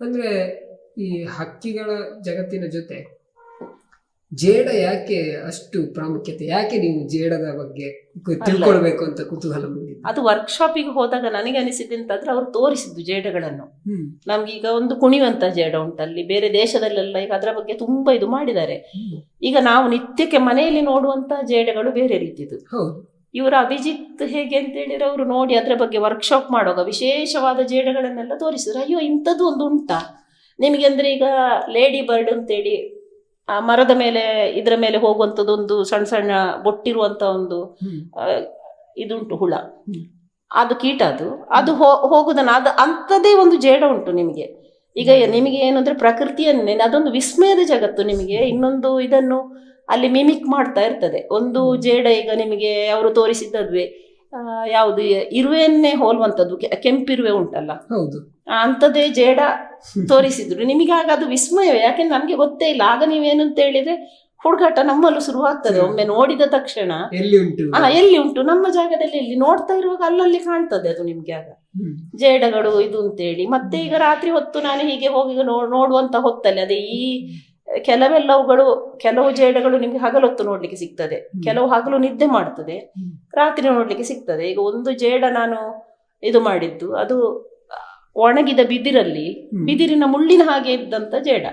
ಅಂದ್ರೆ ಈ ಹಕ್ಕಿಗಳ ಜಗತ್ತಿನ ಜೊತೆ ಜೇಡ ಯಾಕೆ ಅಷ್ಟು ಪ್ರಾಮುಖ್ಯತೆ? ಯಾಕೆ ನೀವು ಜೇಡದ ಬಗ್ಗೆ ತಿಳ್ಕೊಳ್ಬೇಕು ಅಂತ ಕುತೂಹಲ ಅದು ವರ್ಕ್ಶಾಪಿಗೆ ಹೋದಾಗ ನನಗೆ ಅನಿಸಿದ್ದು ಅಂತಂದ್ರೆ ಅವರು ತೋರಿಸಿದ್ದು ಜೇಡಗಳನ್ನು. ನಮ್ಗೆ ಈಗ ಒಂದು ಕುಣಿವಂತ ಜೇಡ ಉಂಟಲ್ಲಿ ಬೇರೆ ದೇಶದಲ್ಲೆಲ್ಲ ಈಗ ಅದರ ಬಗ್ಗೆ ತುಂಬಾ ಇದು ಮಾಡಿದ್ದಾರೆ. ಈಗ ನಾವು ನಿತ್ಯಕ್ಕೆ ಮನೆಯಲ್ಲಿ ನೋಡುವಂತ ಜೇಡಗಳು ಬೇರೆ ರೀತಿದು ಹೌದು. ಇವರ ಅಭಿಜಿತ್ ಹೇಗೆ ಅಂತ ಹೇಳಿದ್ರೆ ಅವರು ನೋಡಿ ಅದರ ಬಗ್ಗೆ ವರ್ಕ್ಶಾಪ್ ಮಾಡುವಾಗ ವಿಶೇಷವಾದ ಜೇಡಗಳನ್ನೆಲ್ಲ ತೋರಿಸಿದ್ರು. ಅಯ್ಯೋ ಇಂಥದ್ದು ಒಂದು ಉಂಟಾ? ನಿಮಗೆ ಅಂದ್ರೆ ಈಗ ಲೇಡಿ ಬರ್ಡ್ ಅಂತೇಳಿ ಆ ಮರದ ಮೇಲೆ ಇದರ ಮೇಲೆ ಹೋಗುವಂಥದ್ದು ಒಂದು ಸಣ್ಣ ಸಣ್ಣ ಬೊಟ್ಟಿರುವಂಥ ಒಂದು ಇದುಂಟು ಹುಳ. ಅದು ಕೀಟ ಅದು. ಅದು ಹೋಗುದನ್ನ ಅದು ಅಂಥದ್ದೇ ಒಂದು ಜೇಡ ಉಂಟು ನಿಮಗೆ. ಈಗ ನಿಮಗೆ ಏನು ಅಂದರೆ ಪ್ರಕೃತಿಯನ್ನೇ ಅದೊಂದು ವಿಸ್ಮಯದ ಜಗತ್ತು ನಿಮಗೆ. ಇನ್ನೊಂದು ಇದನ್ನು ಅಲ್ಲಿ ಮಿಮಿಕ್ ಮಾಡ್ತಾ ಇರ್ತದೆ. ಒಂದು ಜೇಡ ಈಗ ನಿಮಗೆ ಅವರು ತೋರಿಸಿದ್ದದ್ವಿ. ಯಾವುದು ಇರುವೆಯನ್ನೇ ಹೋಲುವಂಥದ್ದು ಕೆಂಪಿರುವೆ ಉಂಟಲ್ಲ? ಹೌದು. ಅಂಥದ್ದೇ ಜೇಡ ತೋರಿಸಿದ್ರು. ನಿಮಗೆ ಆಗ ಅದು ವಿಸ್ಮಯವೇ? ಯಾಕೆಂದ್ರೆ ನಮಗೆ ಗೊತ್ತೇ ಇಲ್ಲ. ಆಗ ನೀವೇನು ಅಂತ ಹೇಳಿದ್ರೆ ಹುಡುಗಾಟ ನಮ್ಮಲ್ಲೂ ಶುರುವಾಗ್ತದೆ. ಒಮ್ಮೆ ನೋಡಿದ ತಕ್ಷಣ ಎಲ್ಲಿ ಉಂಟು? ಎಲ್ಲಿ ಉಂಟು? ನಮ್ಮ ಜಾಗದಲ್ಲಿ ಎಲ್ಲಿ? ನೋಡ್ತಾ ಇರುವಾಗ ಅಲ್ಲಲ್ಲಿ ಕಾಣ್ತದೆ ಅದು ನಿಮ್ಗೆ ಆಗ. ಜೇಡಗಳು ಇದು ಅಂತೇಳಿ. ಮತ್ತೆ ಈಗ ರಾತ್ರಿ ಹೊತ್ತು ನಾನು ಹೀಗೆ ಹೋಗಿ ನೋಡುವಂತ ಹೊತ್ತಲ್ಲಿ ಅದೇ ಈ ಕೆಲವೆಲ್ಲವುಗಳು ಕೆಲವು ಜೇಡಗಳು ನಿಮ್ಗೆ ಹಗಲೊತ್ತು ನೋಡ್ಲಿಕ್ಕೆ ಸಿಗ್ತದೆ. ಕೆಲವು ಹಗಲು ನಿದ್ದೆ ಮಾಡ್ತದೆ. ರಾತ್ರಿ ನೋಡ್ಲಿಕ್ಕೆ ಸಿಗ್ತದೆ. ಈಗ ಒಂದು ಜೇಡ ನಾನು ಇದು ಮಾಡಿದ್ದು ಅದು ಒಣಗಿದ ಬಿದಿರಲ್ಲಿ ಬಿದಿರಿನ ಮುಳ್ಳಿನ ಹಾಗೆ ಇದ್ದಂತ ಜೇಡ.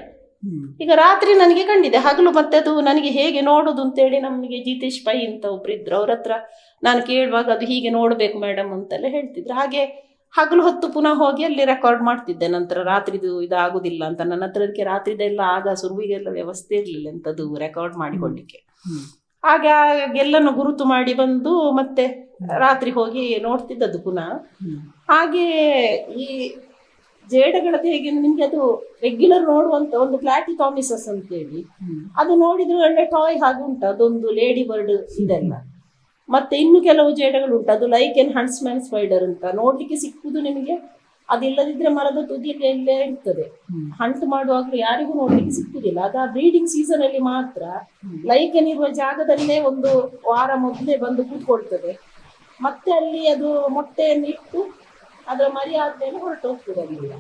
ಈಗ ರಾತ್ರಿ ನನಗೆ ಕಂಡಿದೆ ಹಗಲು ಮತ್ತೆ ಅದು ನನಗೆ ಹೇಗೆ ನೋಡೋದು ಅಂತೇಳಿ ನಮಗೆ ಜಿತೇಶ್ ಪೈ ಅಂತ ಒಬ್ರು ಇದ್ರು ಅವ್ರ ಹತ್ರ ನಾನು ಕೇಳುವಾಗ ಅದು ಹೀಗೆ ನೋಡಬೇಕು ಮೇಡಮ್ ಅಂತೆಲ್ಲ ಹೇಳ್ತಿದ್ರು. ಹಾಗೆ ಹಗಲು ಹೊತ್ತು ಪುನಃ ಹೋಗಿ ಅಲ್ಲಿ ರೆಕಾರ್ಡ್ ಮಾಡ್ತಿದ್ದೆ. ನಂತರ ರಾತ್ರಿದು ಇದಾಗುದಿಲ್ಲ ಅಂತ. ನನ್ನ ಹತ್ರ ಅದಕ್ಕೆ ರಾತ್ರಿದೆಲ್ಲ ಆಗ ಸುರುವಿಗೆಲ್ಲ ವ್ಯವಸ್ಥೆ ಇರಲಿಲ್ಲ ಅಂತದು ರೆಕಾರ್ಡ್ ಮಾಡಿಕೊಂಡಿಕ್ಕೆ. ಹಾಗೆ ಆಗೆಲ್ಲನು ಗುರುತು ಮಾಡಿ ಬಂದು ಮತ್ತೆ ರಾತ್ರಿ ಹೋಗಿ ನೋಡ್ತಿದ್ದದ್ದು ಪುನಃ. ಹಾಗೆ ಈ ಜೇಡಗಳದ್ದು ಹೇಗೆ ನಿಮ್ಗೆ ಅದು ರೆಗ್ಯುಲರ್ ನೋಡುವಂತ ಒಂದು ಪ್ಲಾಟಿಕಾಮಿಸಸ್ ಅಂತ ಹೇಳಿ. ಅದು ನೋಡಿದ್ರೆ ಒಳ್ಳೆ ಟಾಯ್ ಹಾಗೆ ಉಂಟು, ಅದೊಂದು ಲೇಡಿ ಬರ್ಡ್ ಇದೆಲ್ಲ. ಮತ್ತೆ ಇನ್ನು ಕೆಲವು ಜೇಡಗಳು ಉಂಟು, ಅದು ಲೈಕ್ ಎನ್ ಹಂಟ್ಸ್ಮ್ಯಾನ್ ಸ್ಪೈಡರ್ ಅಂತ. ನೋಡ್ಲಿಕ್ಕೆ ಸಿಕ್ಕುದು ನಿಮಗೆ, ಅದಿಲ್ಲದಿದ್ರೆ ಮರದ ತುದಿಯಲ್ಲಿ ಎಲ್ಲೇ ಇರ್ತದೆ. ಹಂಟ್ ಮಾಡುವಾಗಲೂ ಯಾರಿಗೂ ನೋಡ್ಲಿಕ್ಕೆ ಸಿಕ್ಕುದಿಲ್ಲ. ಅದು ಆ ಬ್ರೀಡಿಂಗ್ ಸೀಸನ್ ಅಲ್ಲಿ ಮಾತ್ರ ಲೈಕೆನ್ ಇರುವ ಜಾಗದಲ್ಲೇ ಒಂದು ವಾರ ಮೊದಲೇ ಬಂದು ಕೂತ್ಕೊಳ್ತದೆ. ಮತ್ತೆ ಅಲ್ಲಿ ಅದು ಮೊಟ್ಟೆಯನ್ನು ಇಟ್ಟು ಅದರ ಮರಿ ಆದ್ಮೇಲೆ ಹೊರಟು ಹೋಗ್ತದೆ ಅಲ್ಲಿಂದ